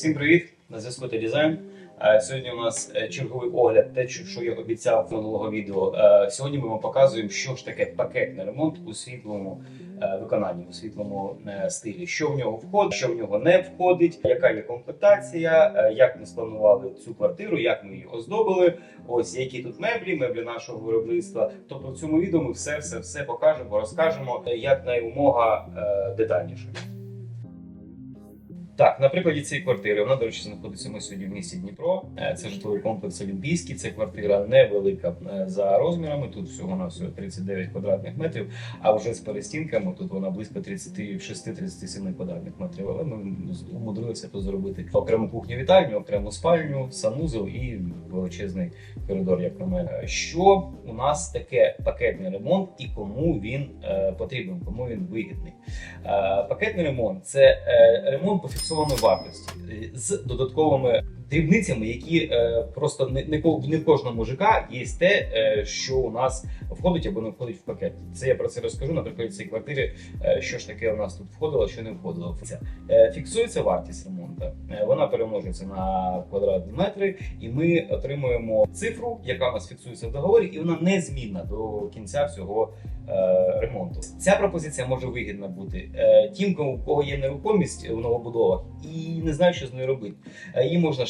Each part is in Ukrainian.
Всім привіт! На зв'язку та дизайн. Е, Сьогодні у нас е, черговий огляд, те, що я обіцяв минулого відео. Е, Сьогодні ми вам показуємо, що ж таке пакетний ремонт у світлому виконанні, у світлому стилі. Що в нього входить, що в нього не входить, яка є комплектація, як ми спланували цю квартиру, як ми її оздобили. Ось які тут меблі, меблі нашого виробництва. Тобто в цьому відео ми все, все, все покажемо, розкажемо як найумога детальніше. Так, на прикладі цієї квартири, вона, до речі, знаходиться ми сьогодні в місті Дніпро. Е, Це житловий комплекс Олімпійський. Це квартира невелика е, за розмірами. Тут всього на всього 39 квадратних метрів. А вже з перестінками тут вона близько 36-37 квадратних метрів. Але ми умудрилися тут зробити окрему кухню вітальню, окрему спальню, санузел і величезний коридор, як на мене. Що у нас таке пакетний ремонт і кому він е, потрібен, кому він вигідний? Пакетний ремонт це ремонт по фіксованій вартості е, з додатковими дрібницями, які е, просто не, не, в кожному ЖК є те, е, що у нас входить або не входить в пакет. Це я про це розкажу. Наприклад, цієї квартири, е, що ж таке у нас тут входило, що не входило. Фіксується вартість ремонту. Вона перемножується на квадратні метри, і ми отримуємо цифру, яка у нас фіксується в договорі, і вона незмінна до кінця всього ремонту. Ця пропозиція може вигідна бути тим, у кого є нерухомість в новобудовах і не знає, що з нею робити. Її можна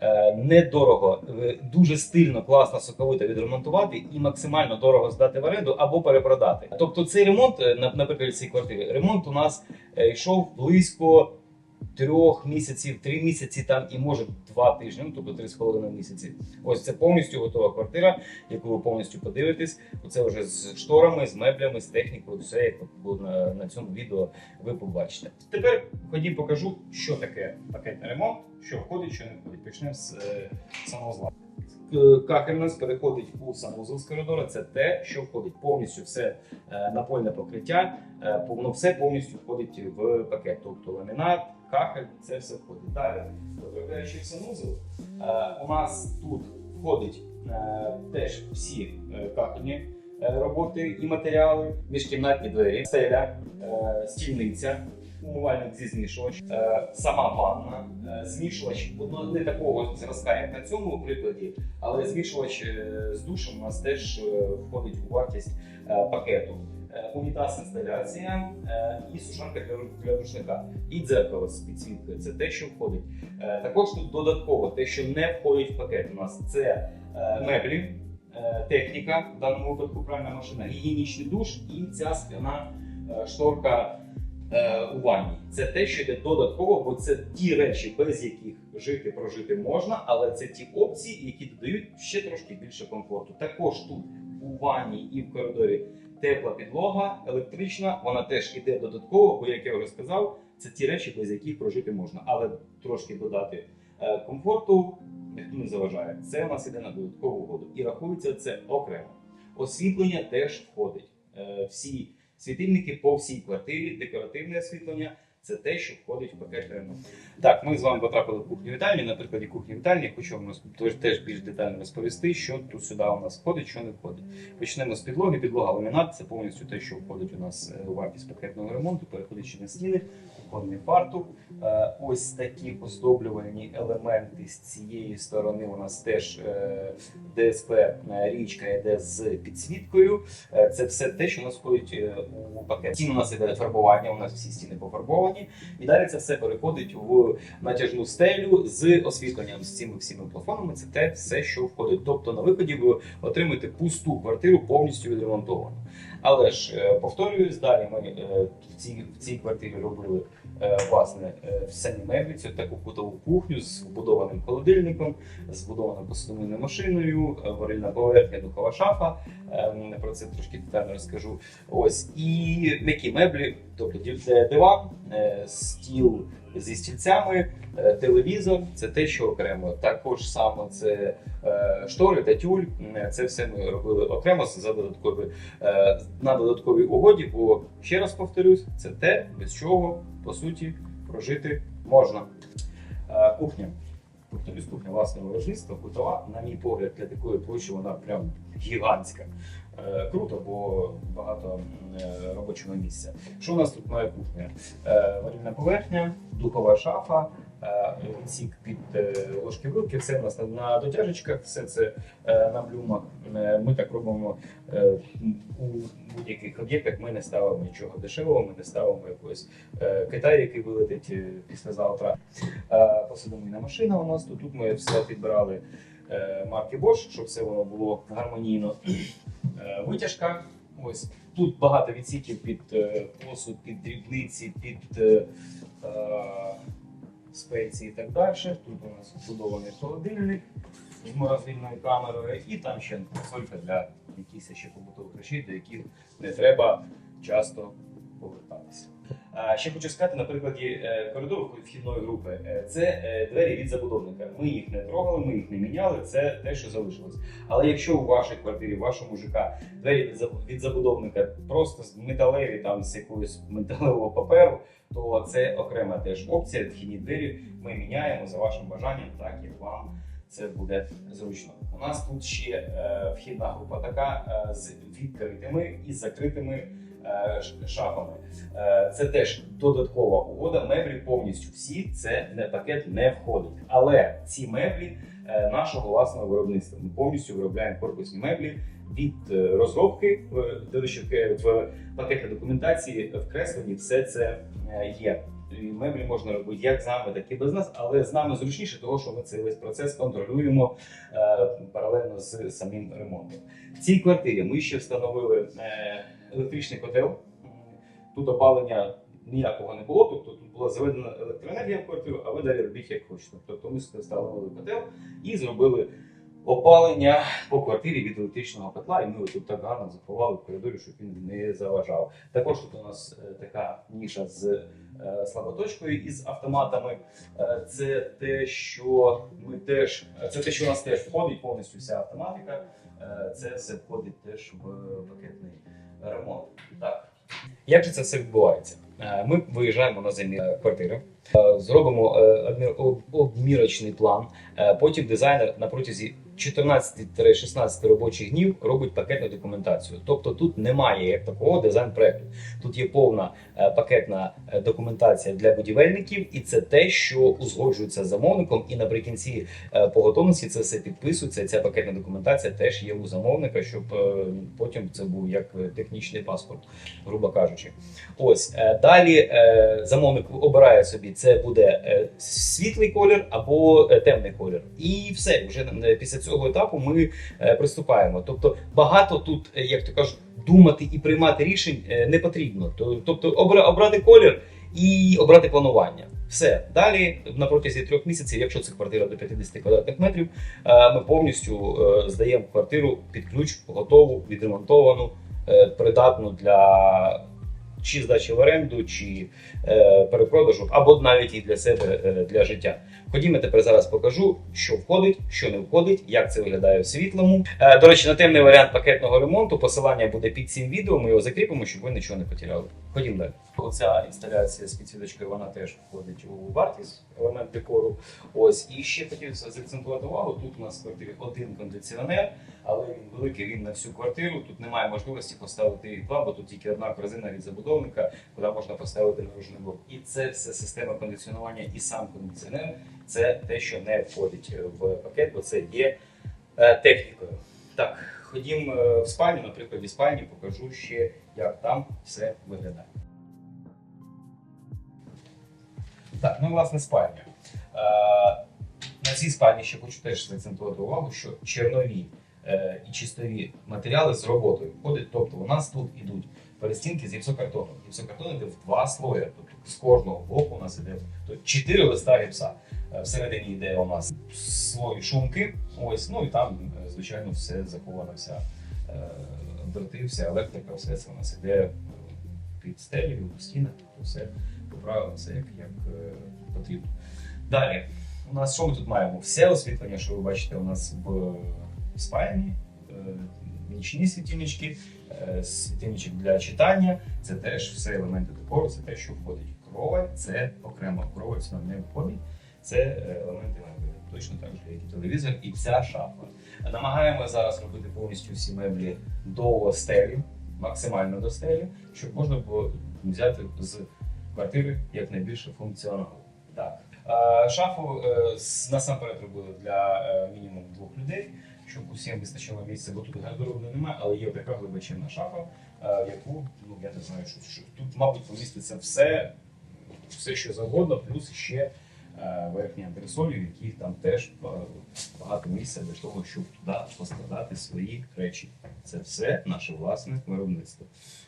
е, недорого, е, дуже стильно, класно, соковито відремонтувати і максимально дорого здати в оренду або перепродати. Тобто цей ремонт, е, на- наприклад, цієї квартири, ремонт у нас йшов близько. Трьох місяців, три місяці там і може два тижні, ну тобто три з половиною місяці. Ось це повністю готова квартира, яку ви повністю подивитесь. Оце вже з шторами, з меблями, з технікою, все як на, на цьому відео ви побачите. Тепер ходім покажу, що таке пакетний ремонт, що входить, що не входить. Почнемо з е, санузла. Кахель у нас переходить у санузел з коридора. Це те, що входить повністю все е, напольне покриття, е, воно все повністю входить в пакет. Тобто ламінат, кахель, це все входить. Далі, потрапляючи в санузел, у нас тут входить е, теж всі е, кахельні е, роботи і матеріали, міжкімнатні двері, стеля, стільниця. Умивальник зі змішувач, сама ванна, змішувач ну, не такого зразка, як на цьому прикладі, але змішувач з душем у нас теж входить у вартість пакету. Е, Унітаз інсталяція е, і сушарка для, рушника, і дзеркало з підсвіткою. Це те, що входить. Е, Також тут додатково те, що не входить в пакет. У нас це меблі, техніка, в даному випадку пральна машина, гігієнічний душ і ця скляна шторка у ванні. Це те, що йде додатково, бо це ті речі, без яких жити прожити можна, але це ті опції, які додають ще трошки більше комфорту. Також тут у ванні і в коридорі тепла підлога, електрична, вона теж іде додатково, бо як я вже сказав, це ті речі, без яких прожити можна, але трошки додати е, комфорту ніхто не заважає. Це у нас іде на додаткову угоду. І рахується це окремо. Освітлення теж входить. Е, Всі світильники по всій квартирі, декоративне освітлення. Це те, що входить в пакет ремонту. Так, ми з вами потрапили в кухню вітальні. На прикладі кухні вітальні хочу вам теж більш детально розповісти, що тут сюди у нас входить, що не входить. Почнемо з підлоги. Підлога ламінат це повністю те, що входить у нас е, у вартість пакетного ремонту, переходячи на стіни, кухонний фартук. Е, Ось такі оздоблювальні елементи з цієї сторони. У нас теж е, ДСП е, річка йде з підсвіткою. Це все те, що у нас входить у пакет. Стіни у нас іде фарбування, у нас всі стіни пофарбовані. І далі це все переходить в натяжну стелю з освітленням з цими всіма плафонами. Це те все, що входить. Тобто на виході ви отримаєте пусту квартиру повністю відремонтовану. Але ж е, повторююсь, далі ми е, в цій, в цій квартирі робили е, власне самі меблі, цю таку кутову кухню з вбудованим холодильником, з вбудованою машиною, варильна поверхня, духова шафа. Про це трошки детально розкажу. Ось і м'які меблі, тобто диван, е, стіл зі стільцями, е, телевізор це те, що окремо. Також саме це е, штори та тюль. Це все ми робили окремо за додаткові на додатковій угоді. Бо ще раз повторюсь, це те, без чого по суті прожити можна. Кухня. Повторюсь, кухня власного виробництва, кутова, на мій погляд, для такої площі вона прям гігантська. Е, Круто, бо багато е, робочого місця. Що у нас тут має кухня? Е, поверхня, духова шафа, е, відсік під е, ложки вилки, все у нас на, на дотяжечках, все це е, на блюмах. Е, Ми так робимо е, у будь-яких об'єктах. Ми не ставимо нічого дешевого, ми не ставимо якогось е, Китай, який вилетить е, післязавтра. Е, Посудомийна машина у нас тут. Тут ми все підбирали е, марки Bosch, щоб все воно було гармонійно. Е, Витяжка. Ось тут багато відсіків під е, посуд, під дрібниці, під е, е, спеції і так далі. Тут у нас вбудований холодильник з морозильною камерою, і там ще солька для якихось ще побутових речей, до яких не треба часто повертатися. Ще хочу сказати на прикладі е, коридору вхідної групи. Е, Це е, двері від забудовника. Ми їх не трогали, ми їх не міняли. Це те, що залишилось. Але якщо у вашій квартирі, в вашому ЖК двері від забудовника просто з металеві, там з якогось металевого паперу, то це окрема теж опція. Вхідні двері ми міняємо за вашим бажанням, так як вам це буде зручно. У нас тут ще е, вхідна група така е, з відкритими і закритими е, шафами. Це теж додаткова угода. Меблі повністю всі це не пакет не входить. Але ці меблі нашого власного виробництва. Ми повністю виробляємо корпусні меблі від розробки до в- пакетній документації вкреслені все це є. І меблі можна робити як з нами, так і без нас, але з нами зручніше, тому що ми цей весь процес контролюємо е, паралельно з самим ремонтом. В цій квартирі ми ще встановили е, електричний котел. Тут опалення ніякого не було, тобто тут була заведена електроенергія в квартиру, а ви далі робіть як хочете. Тобто ми встановили котел і зробили опалення по квартирі від електричного котла, і ми тут так гарно заховали в коридорі, щоб він не заважав. Також тут у нас е, така ніша з слаботочкою із автоматами. Е, Це те, що ми теж це те, що у нас теж входить повністю вся автоматика. Е, Це все входить теж в пакетний ремонт. Так. Як же це все відбувається? Е, Ми виїжджаємо на замір квартири, е, зробимо е, обмірочний план. Е, Потім дизайнер на протязі 14-16 робочих днів робить пакетну документацію. Тобто тут немає як такого дизайн-проекту. Тут є повна е, пакетна е, документація для будівельників, і це те, що узгоджується з замовником. І наприкінці е, по готовності це все підписується. Ця пакетна документація теж є у замовника, щоб потім це був як технічний паспорт, грубо кажучи. Ось далі замовник обирає собі, це буде світлий колір або темний колір. І все, вже після цього етапу ми е, приступаємо. Тобто багато тут, е, як то кажуть, думати і приймати рішень е, не потрібно. Тобто обрати колір і обрати планування. Все далі на протязі трьох місяців, якщо це квартира до 50 квадратних метрів, ми повністю здаємо квартиру під ключ, готову, відремонтовану, придатну для чи здачі в оренду, чи перепродажу, або навіть і для себе для життя. Ходімо тепер зараз покажу, що входить, що не входить, як це виглядає в світлому. Е, до речі, на темний варіант пакетного ремонту посилання буде під цим відео. Ми його закріпимо, щоб ви нічого не потеряли. Ходімо далі. Оця інсталяція з підсвіточкою, вона теж входить у вартість, елемент декору. Ось і ще хотів заакцентувати увагу. Тут у нас в квартирі один кондиціонер, але він великий, він на всю квартиру. Тут немає можливості поставити їх два, бо тут тільки одна корзина від забудовника, куди можна поставити наружний блок. І це все система кондиціонування і сам кондиціонер. Це те, що не входить в пакет, бо це є е, технікою. Так, ходім е, в спальню, на прикладі спальні покажу ще, як там все виглядає. Так, ну власне спальня. Е, на цій спальні ще хочу теж заакцентувати увагу, що чернові е, і чистові матеріали з роботою входять. Тобто у нас тут ідуть перестінки з гіпсокартону. Гіпсокартон йде в два слої. Тобто з кожного боку у нас тобто, чотири листа гіпса. Е, Всередині йде у нас слой шумки, ось, ну і там, звичайно, все заховано, вся дроти, вся електрика, все це у нас іде е, під стелею, у стінах, тобто все поправимо, все як, як е, потрібно. Далі, у нас що ми тут маємо? Все освітлення, що ви бачите, у нас в спальні, е, нічні світильнички, світильничок для читання, це теж все елементи декору, це те, що входить. Кровать, це окремо кровать сюди не входить. Це елементи. Точно так же, як і телевізор, і ця шафа. Намагаємося зараз робити повністю всі меблі до стелі, максимально до стелі, щоб можна було взяти з квартири якнайбільше функціоналу. Так. Е, Шафу е, насамперед робили для е, мінімум двох людей, щоб усім вистачило місця, бо тут гардеробної немає, але є така глибочинна шафа, яку ну я не знаю, що, що тут, мабуть, поміститься все, все, що завгодно, плюс ще е, верхні антресолі, в яких там теж е, багато місця для того, щоб туди поскладати свої речі. Це все наше власне виробництво.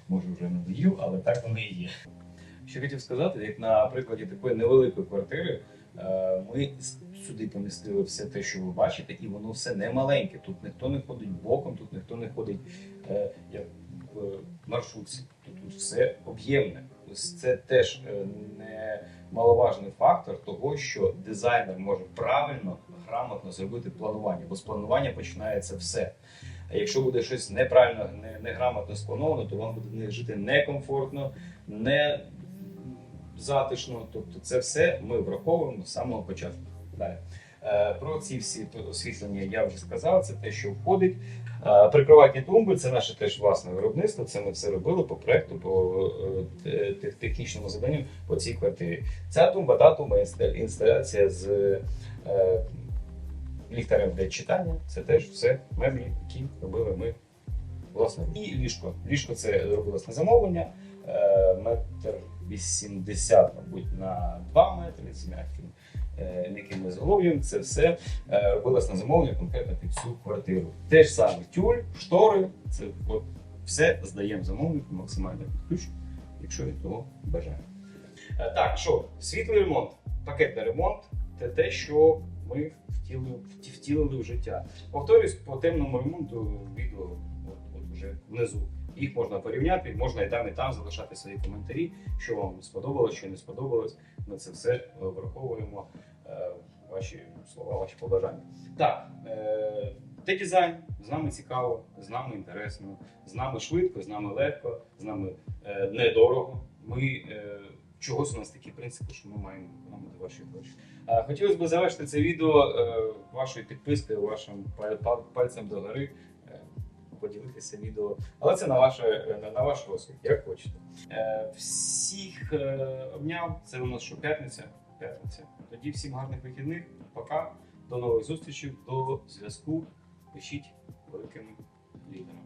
Може, вже не доїв, але так воно і є. Що хотів сказати, як на прикладі такої невеликої квартири, е, ми сюди помістили все те, що ви бачите, і воно все не маленьке. Тут ніхто не ходить боком, тут ніхто не ходить як в маршрутці. Тут, все об'ємне. Ось це теж немаловажний фактор того, що дизайнер може правильно, грамотно зробити планування, бо з планування починається все. А якщо буде щось неправильно, не, неграмотно сплановано, то вам буде жити некомфортно, не затишно. Тобто, це все ми враховуємо з самого початку. Далі. Е, Про ці всі освітлення я вже сказав, це те, що входить. Е, Прикроватні тумби це наше теж власне виробництво. Це ми все робили по проекту, по е, те- те- технічному заданню по цій квартирі. Ця тумба, та тумба, інсталяція з ліхтарем для читання. Це теж все меблі, які робили ми власне. І ліжко. Ліжко це робилось на замовлення. Метр вісімдесят, мабуть, на 2 метри з м'яким е, м'яким ізголов'ям. Це все е, робилось на замовлення конкретно під цю квартиру. Те ж саме тюль, штори. Це от все здаємо замовнику максимально під якщо він того бажає. Е, Так, що, світлий ремонт, пакетний ремонт це те, що ми втілили, втілили в життя. Повторюсь, по темному ремонту відео от, от вже внизу. Їх можна порівняти, можна і там, і там залишати свої коментарі, що вам сподобалось, що не сподобалось. Ми це все е, враховуємо, е, ваші слова, ваші побажання. Так, е, те дизайн з нами цікаво, з нами інтересно, з нами швидко, з нами легко, з нами недорого. Ми чогось у нас такі принципи, що ми маємо економити ваші гроші. Хотілося б завершити це відео вашою підпискою, вашим паль- пал- пальцем догори, поділитися відео. Але це на, ваше, на, ваш розсуд, як хочете. Е, Всіх е, обняв. Це у нас що п'ятниця. П'ятниця. Тоді всім гарних вихідних. Пока. До нових зустрічей, до зв'язку. Пишіть великими літерами.